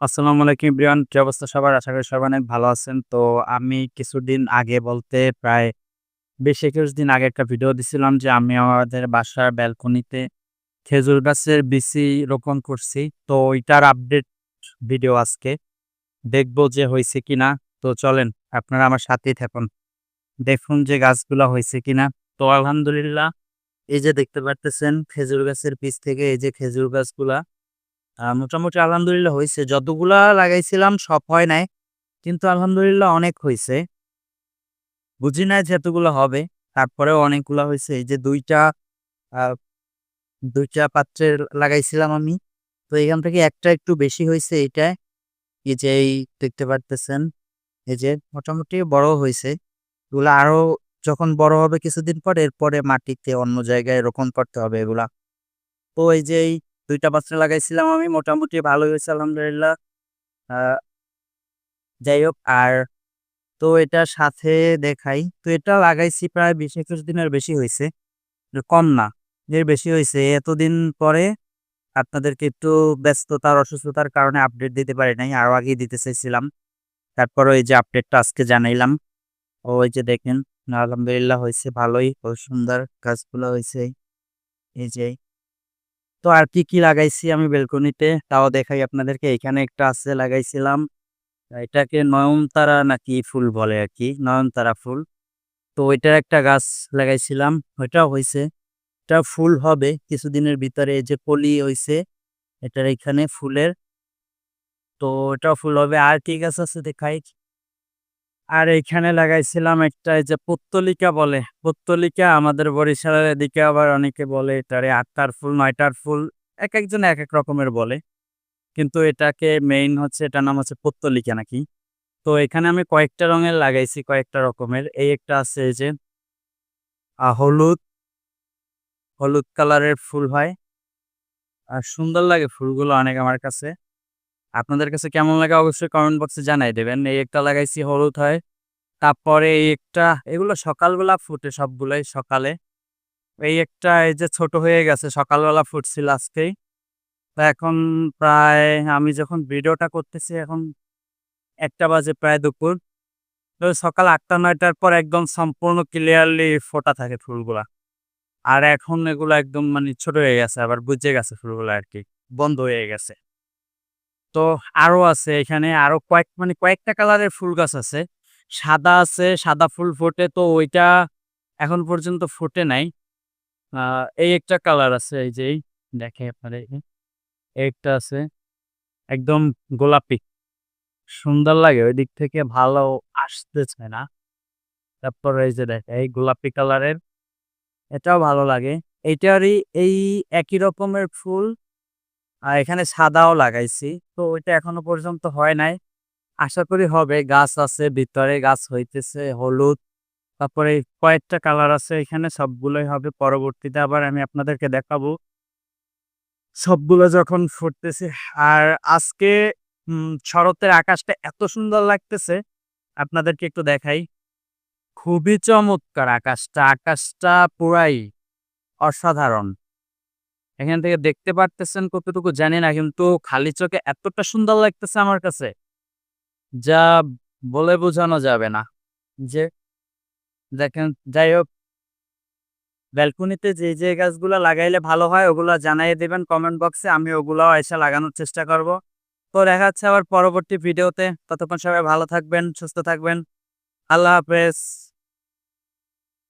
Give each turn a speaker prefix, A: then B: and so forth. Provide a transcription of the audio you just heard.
A: আসসালামু আলাইকুম ব্রিয়ান কি অবস্থা সবার? আশা করি সবাই অনেক ভালো আছেন। তো আমি কিছুদিন আগে বলতে প্রায় বেশ একুশ দিন আগে একটা ভিডিও দিছিলাম যে আমি আমাদের বাসার ব্যালকনিতে খেজুর গাছের বিচি রোপণ করছি। তো ওইটার আপডেট ভিডিও আজকে। দেখব যে হয়েছে কিনা। তো চলেন, আপনারা আমার সাথেই থাকুন। দেখুন যে গাছগুলা হয়েছে কিনা। তো আলহামদুলিল্লাহ, এই যে দেখতে পারতেছেন, খেজুর গাছের বীজ থেকে এই যে খেজুর গাছগুলা মোটামুটি আলহামদুলিল্লাহ হয়েছে যতগুলা লাগাইছিলাম সব হয় নাই, কিন্তু আলহামদুলিল্লাহ অনেক হয়েছে বুঝি না যে এতগুলো হবে, তারপরেও অনেকগুলা হয়েছে এই যে দুইটা দুইটা পাত্রে লাগাইছিলাম আমি, তো এখান থেকে একটা একটু বেশি হয়েছে এটা এই যে এই দেখতে পারতেছেন, এই যে মোটামুটি বড় হয়েছে এগুলা আরও যখন বড় হবে কিছুদিন পর, এরপরে মাটিতে অন্য জায়গায় রোপণ করতে হবে এগুলা। তো এই যে দুইটা পাত্রে লাগাইছিলাম আমি, মোটামুটি ভালো হয়েছে, আলহামদুলিল্লাহ। যাই হোক, আর তো এটা সাথে দেখাই, তো এটা লাগাইছি প্রায় বিশ একুশ দিনের বেশি হয়েছে কম না, এর বেশি হয়েছে। এতদিন পরে আপনাদেরকে একটু ব্যস্ততার, অসুস্থতার কারণে আপডেট দিতে পারি নাই আরও আগেই দিতে চাইছিলাম। তারপরে ওই যে আপডেটটা আজকে জানাইলাম। ওই যে দেখেন, আলহামদুলিল্লাহ হয়েছে ভালোই, খুব সুন্দর, গাছগুলো হয়েছে, এই যে তো আর কি কি লাগাইছি আমি বেলকনিতে? তাও দেখাই আপনাদেরকে। এখানে একটা আছে, লাগাইছিলাম। এটাকে নয়নতারা নাকি ফুল বলে আর কি, নয়নতারা ফুল। তো ওইটার একটা গাছ লাগাইছিলাম। ওইটাও হয়েছে এটা ফুল হবে কিছুদিনের ভিতরে। যে কলি হয়েছে এটার এখানে ফুলের। তো ওটাও ফুল হবে। আর কি গাছ আছে দেখাই। আর এখানে লাগাইছিলাম একটা যে পত্তলিকা বলে। পত্তলিকা আমাদের বরিশালের এদিকে আবার অনেকে বলে এটারে আটটার ফুল, নয়টার ফুল, এক একজন এক এক রকমের বলে। কিন্তু এটাকে মেইন হচ্ছে, এটার নাম হচ্ছে পত্তলিকা নাকি। তো এখানে আমি কয়েকটা রঙের লাগাইছি, কয়েকটা রকমের। এই একটা আছে এই যে হলুদ। হলুদ কালারের ফুল হয়। আর সুন্দর লাগে ফুলগুলো অনেক আমার কাছে। আপনাদের কাছে কেমন লাগে অবশ্যই কমেন্ট বক্সে জানাই দেবেন। এই একটা লাগাইছি, হলুদ হয়। তারপরে এই একটা, এগুলো সকালবেলা ফুটে সবগুলোই সকালে। এই একটা, এই যে ছোট হয়ে গেছে, সকালবেলা ফুটছিল আজকেই। তো এখন প্রায়, আমি যখন ভিডিওটা করতেছি এখন একটা বাজে প্রায় দুপুর। তো সকাল আটটা, নয়টার পর একদম সম্পূর্ণ ক্লিয়ারলি ফোটা থাকে ফুলগুলা। আর এখন এগুলো একদম মানে ছোট হয়ে গেছে, আবার বুঝে গেছে ফুলগুলো আর কি, বন্ধ হয়ে গেছে। তো আরও আছে এখানে আরও কয়েক মানে কয়েকটা কালারের ফুল গাছ আছে। সাদা আছে, সাদা ফুল ফোটে। তো ওইটা এখন পর্যন্ত ফোটে নাই। এই একটা কালার আছে, এই যে দেখে আপনারা একটা আছে। একদম গোলাপি। সুন্দর লাগে, ওই দিক থেকে ভালো আসতেছে না। তারপর এই যে দেখে, এই গোলাপি কালারের, এটাও ভালো লাগে। এইটারই এই একই রকমের ফুল এখানে সাদাও লাগাইছি। তো ওইটা এখনও পর্যন্ত হয় নাই। আশা করি হবে। গাছ আছে, ভিতরে গাছ হইতেছে, হলুদ, তারপরে কয়েকটা কালার আছে এখানে, সবগুলোই হবে। পরবর্তীতে আবার আমি আপনাদেরকে দেখাবো। সবগুলো যখন ফুটতেছে, আর আজকে শরতের আকাশটা এত সুন্দর লাগতেছে, আপনাদেরকে একটু দেখাই। খুবই চমৎকার আকাশটা আকাশটা পুরাই অসাধারণ। এখান থেকে দেখতে পারতেছেন কতটুকু জানি না, কিন্তু খালি চোখে এতটা সুন্দর লাগতেছে আমার কাছে। যা বলে বোঝানো যাবে না। যে দেখেন, যাই হোক, ব্যালকনিতে যে যে গাছগুলো লাগাইলে ভালো হয়, ওগুলো জানাই দেবেন কমেন্ট বক্সে, আমি ওগুলাও এসে লাগানোর চেষ্টা করব। তো দেখা যাচ্ছে আবার পরবর্তী ভিডিওতে। ততক্ষণ সবাই ভালো থাকবেন, সুস্থ থাকবেন। আল্লাহ হাফেজ।